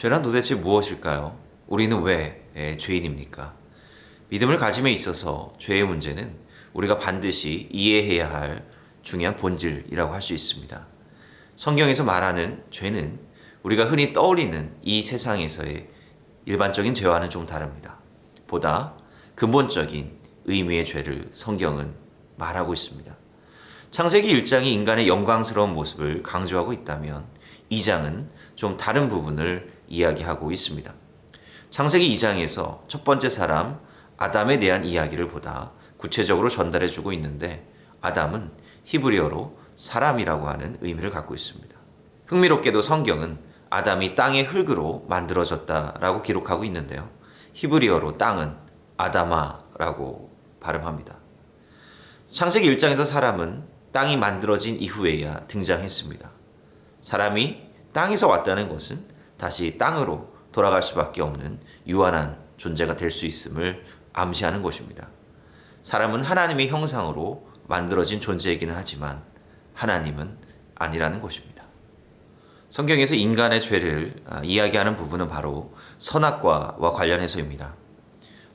죄란 도대체 무엇일까요? 우리는 왜 에, 죄인입니까? 믿음을 가짐에 있어서 죄의 문제는 우리가 반드시 이해해야 할 중요한 본질이라고 할 수 있습니다. 성경에서 말하는 죄는 우리가 흔히 떠올리는 이 세상에서의 일반적인 죄와는 좀 다릅니다. 보다 근본적인 의미의 죄를 성경은 말하고 있습니다. 창세기 1장이 인간의 영광스러운 모습을 강조하고 있다면 2장은 좀 다른 부분을 이야기하고 있습니다. 창세기 2장에서 첫 번째 사람 아담에 대한 이야기를 보다 구체적으로 전달해 주고 있는데 아담은 히브리어로 사람이라고 하는 의미를 갖고 있습니다. 흥미롭게도 성경은 아담이 땅의 흙으로 만들어졌다라고 기록하고 있는데요. 히브리어로 땅은 아다마라고 발음합니다. 창세기 1장에서 사람은 땅이 만들어진 이후에야 등장했습니다. 사람이 땅에서 왔다는 것은 다시 땅으로 돌아갈 수밖에 없는 유한한 존재가 될 수 있음을 암시하는 것입니다. 사람은 하나님의 형상으로 만들어진 존재이기는 하지만 하나님은 아니라는 것입니다. 성경에서 인간의 죄를 아, 이야기하는 부분은 바로 선악과와 관련해서입니다.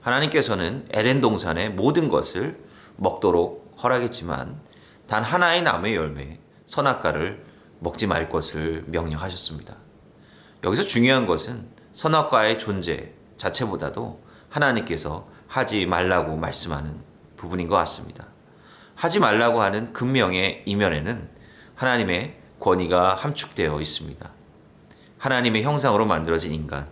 하나님께서는 에덴 동산의 모든 것을 먹도록 허락했지만 단 하나의 나무의 열매 선악과를 먹지 말 것을 명령하셨습니다. 여기서 중요한 것은 선악과의 존재 자체보다도 하나님께서 하지 말라고 말씀하는 부분인 것 같습니다. 하지 말라고 하는 금명의 이면에는 하나님의 권위가 함축되어 있습니다. 하나님의 형상으로 만들어진 인간,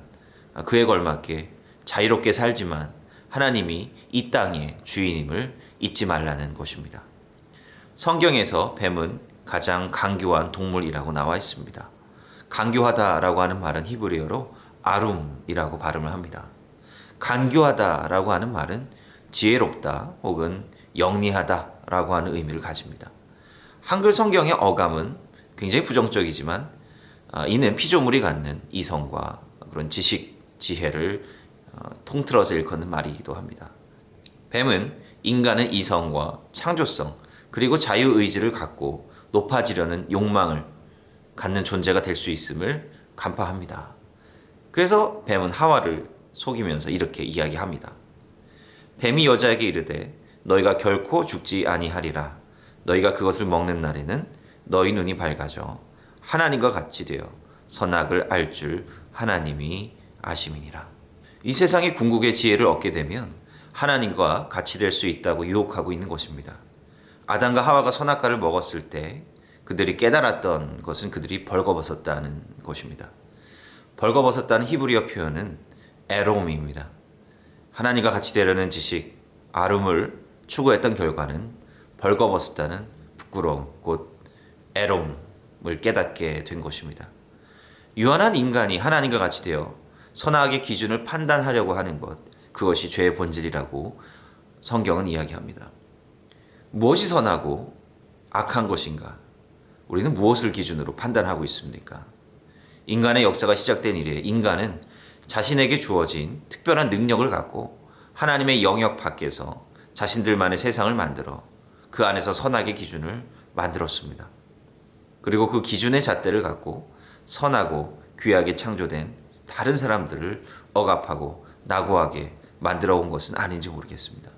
그에 걸맞게 자유롭게 살지만 하나님이 이 땅의 주인임을 잊지 말라는 것입니다. 성경에서 뱀은 가장 강교한 동물이라고 나와 있습니다. 강교하다라고 하는 말은 히브리어로 아룸이라고 발음을 합니다. 간교하다라고 하는 말은 지혜롭다 혹은 영리하다라고 하는 의미를 가집니다. 한글 성경의 어감은 굉장히 부정적이지만 아, 이는 피조물이 갖는 이성과 그런 지식, 지혜를 어, 통틀어서 일컫는 말이기도 합니다. 뱀은 인간의 이성과 창조성 그리고 자유의지를 갖고 높아지려는 욕망을 갖는 존재가 될 수 있음을 간파합니다. 그래서 뱀은 하와를 속이면서 이렇게 이야기합니다. 뱀이 여자에게 이르되 너희가 결코 죽지 아니하리라. 너희가 그것을 먹는 날에는 너희 눈이 밝아져 하나님과 같이 되어 선악을 알 줄 하나님이 아심이니라. 이 세상의 궁극의 지혜를 얻게 되면 하나님과 같이 될 수 있다고 유혹하고 있는 것입니다. 아담과 하와가 선악과를 먹었을 때 그들이 깨달았던 것은 그들이 벌거벗었다는 것입니다. 벌거벗었다는 히브리어 표현은 에롬입니다. 하나님과 같이 되려는 지식, 아름을 추구했던 결과는 벌거벗었다는 부끄러움, 곧 에롬을 깨닫게 된 것입니다. 유한한 인간이 하나님과 같이 되어 선악의 기준을 판단하려고 하는 것, 그것이 죄의 본질이라고 성경은 이야기합니다. 무엇이 선하고 악한 것인가? 우리는 무엇을 기준으로 판단하고 있습니까? 인간의 역사가 시작된 이래 인간은 자신에게 주어진 특별한 능력을 갖고 하나님의 영역 밖에서 자신들만의 세상을 만들어 그 안에서 선악의 기준을 만들었습니다. 그리고 그 기준의 잣대를 갖고 선하고 귀하게 창조된 다른 사람들을 억압하고 낙오하게 만들어 온 것은 아닌지 모르겠습니다.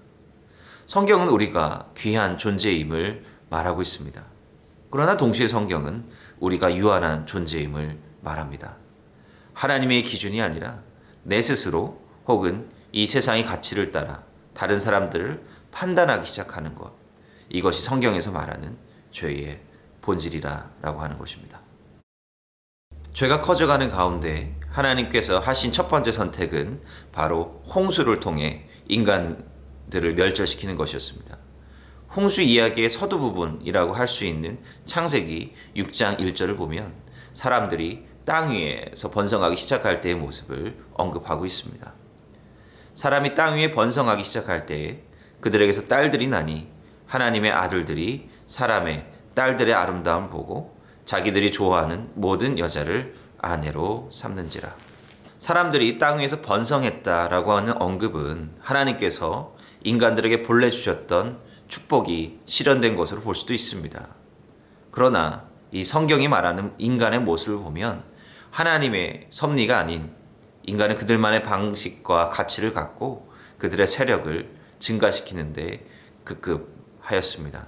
성경은 우리가 귀한 존재임을 말하고 있습니다. 그러나 동시에 성경은 우리가 유한한 존재임을 말합니다. 하나님의 기준이 아니라 내 스스로 혹은 이 세상의 가치를 따라 다른 사람들을 판단하기 시작하는 것. 이것이 성경에서 말하는 죄의 본질이라고 하는 것입니다. 죄가 커져가는 가운데 하나님께서 하신 첫 번째 선택은 바로 홍수를 통해 인간들을 멸절시키는 것이었습니다. 홍수 이야기의 서두 부분이라고 할 수 있는 창세기 6장 1절을 보면 사람들이 땅 위에서 번성하기 시작할 때의 모습을 언급하고 있습니다. 사람이 땅 위에 번성하기 시작할 때 그들에게서 딸들이 나니 하나님의 아들들이 사람의 딸들의 아름다움 보고 자기들이 좋아하는 모든 여자를 아내로 삼는지라. 사람들이 땅 위에서 번성했다라고 하는 언급은 하나님께서 인간들에게 본래 주셨던 축복이 실현된 것으로 볼 수도 있습니다. 그러나 이 성경이 말하는 인간의 모습을 보면 하나님의 섭리가 아닌 인간은 그들만의 방식과 가치를 갖고 그들의 세력을 증가시키는데 급급하였습니다.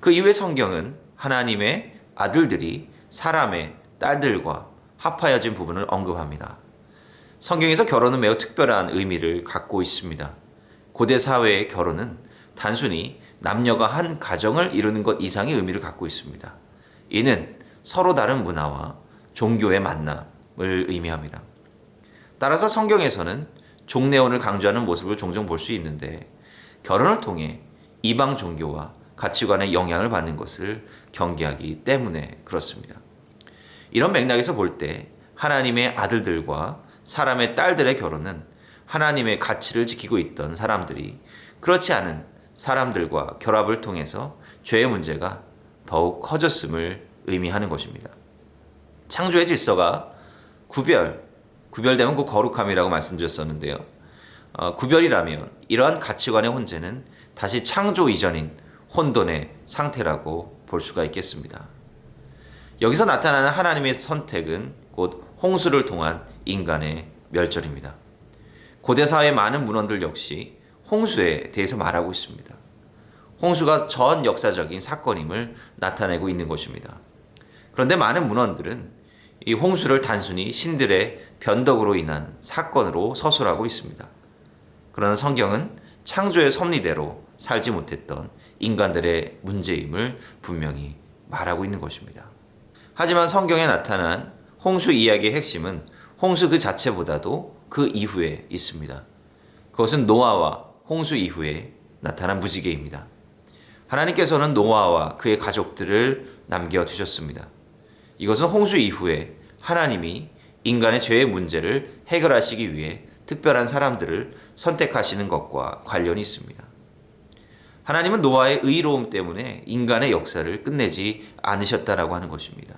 그 이후에 성경은 하나님의 아들들이 사람의 딸들과 합하여진 부분을 언급합니다. 성경에서 결혼은 매우 특별한 의미를 갖고 있습니다. 고대 사회의 결혼은 단순히 남녀가 한 가정을 이루는 것 이상의 의미를 갖고 있습니다. 이는 서로 다른 문화와 종교의 만남을 의미합니다. 따라서 성경에서는 종례혼을 강조하는 모습을 종종 볼 수 있는데 결혼을 통해 이방 종교와 가치관의 영향을 받는 것을 경계하기 때문에 그렇습니다. 이런 맥락에서 볼 때 하나님의 아들들과 사람의 딸들의 결혼은 하나님의 가치를 지키고 있던 사람들이 그렇지 않은 사람들과 결합을 통해서 죄의 문제가 더욱 커졌음을 의미하는 것입니다. 창조의 질서가 구별, 구별되면 그 거룩함이라고 말씀드렸었는데요. 어, 구별이라면 이러한 가치관의 혼재는 다시 창조 이전인 혼돈의 상태라고 볼 수가 있겠습니다. 여기서 나타나는 하나님의 선택은 곧 홍수를 통한 인간의 멸절입니다. 고대 사회의 많은 문헌들 역시 홍수에 대해서 말하고 있습니다. 홍수가 전 역사적인 사건임을 나타내고 있는 것입니다. 그런데 많은 문헌들은 이 홍수를 단순히 신들의 변덕으로 인한 사건으로 서술하고 있습니다. 그러나 성경은 창조의 섭리대로 살지 못했던 인간들의 문제임을 분명히 말하고 있는 것입니다. 하지만 성경에 나타난 홍수 이야기의 핵심은 홍수 그 자체보다도 그 이후에 있습니다. 그것은 노아와 홍수 이후에 나타난 무지개입니다. 하나님께서는 노아와 그의 가족들을 남겨두셨습니다. 이것은 홍수 이후에 하나님이 인간의 죄의 문제를 해결하시기 위해 특별한 사람들을 선택하시는 것과 관련이 있습니다. 하나님은 노아의 의로움 때문에 인간의 역사를 끝내지 않으셨다라고 하는 것입니다.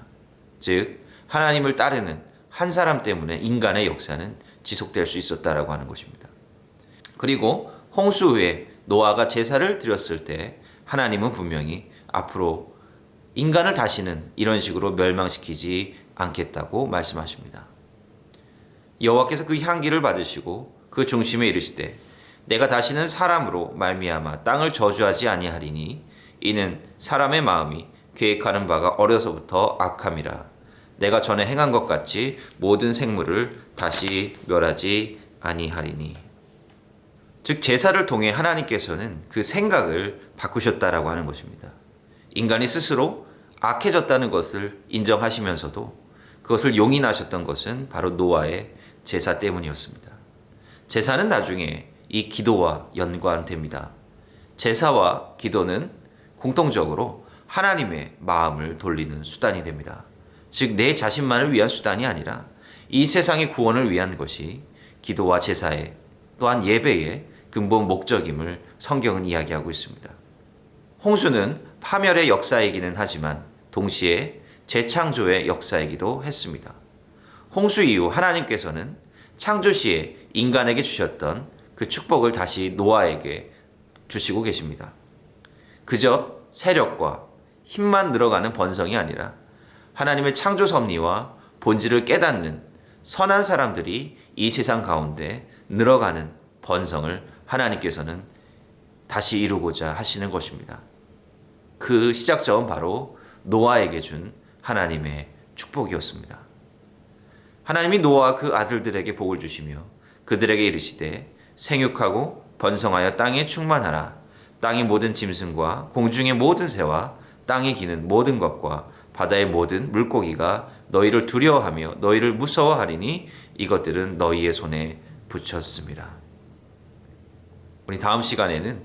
즉 하나님을 따르는 한 사람 때문에 인간의 역사는 지속될 수 있었다라고 하는 것입니다. 그리고 홍수 후에 노아가 제사를 드렸을 때 하나님은 분명히 앞으로 인간을 다시는 이런 식으로 멸망시키지 않겠다고 말씀하십니다. 여호와께서 그 향기를 받으시고 그 중심에 이르시되 내가 다시는 사람으로 말미암아 땅을 저주하지 아니하리니 이는 사람의 마음이 계획하는 바가 어려서부터 악함이라 내가 전에 행한 것 같이 모든 생물을 다시 멸하지 아니하리니 즉 제사를 통해 하나님께서는 그 생각을 바꾸셨다라고 하는 것입니다. 인간이 스스로 악해졌다는 것을 인정하시면서도 그것을 용인하셨던 것은 바로 노아의 제사 때문이었습니다. 제사는 나중에 이 기도와 연관됩니다. 제사와 기도는 공통적으로 하나님의 마음을 돌리는 수단이 됩니다. 즉, 내 자신만을 위한 수단이 아니라 이 세상의 구원을 위한 것이 기도와 제사의 또한 예배의 근본 목적임을 성경은 이야기하고 있습니다. 홍수는 파멸의 역사이기는 하지만 동시에 재창조의 역사이기도 했습니다. 홍수 이후 하나님께서는 창조 시에 인간에게 주셨던 그 축복을 다시 노아에게 주시고 계십니다. 그저 세력과 힘만 늘어가는 번성이 아니라 하나님의 창조 섭리와 본질을 깨닫는 선한 사람들이 이 세상 가운데 늘어가는 번성을 하나님께서는 다시 이루고자 하시는 것입니다. 그 시작점은 바로 노아에게 준 하나님의 축복이었습니다. 하나님이 노아와 그 아들들에게 복을 주시며 그들에게 이르시되 생육하고 번성하여 땅에 충만하라. 땅의 모든 짐승과 공중의 모든 새와 땅에 기는 모든 것과 바다의 모든 물고기가 너희를 두려워하며 너희를 무서워하리니 이것들은 너희의 손에 붙였습니다. 우리 다음 시간에는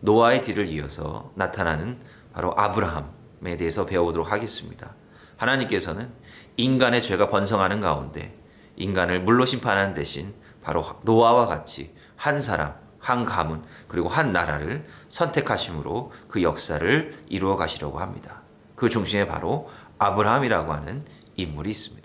노아의 뒤를 이어서 나타나는 바로 아브라함에 대해서 배워보도록 하겠습니다. 하나님께서는 인간의 죄가 번성하는 가운데 인간을 물로 심판하는 대신 바로 노아와 같이 한 사람, 한 가문, 그리고 한 나라를 선택하심으로 그 역사를 이루어 가시려고 합니다. 그 중심에 바로 아브라함이라고 하는 인물이 있습니다.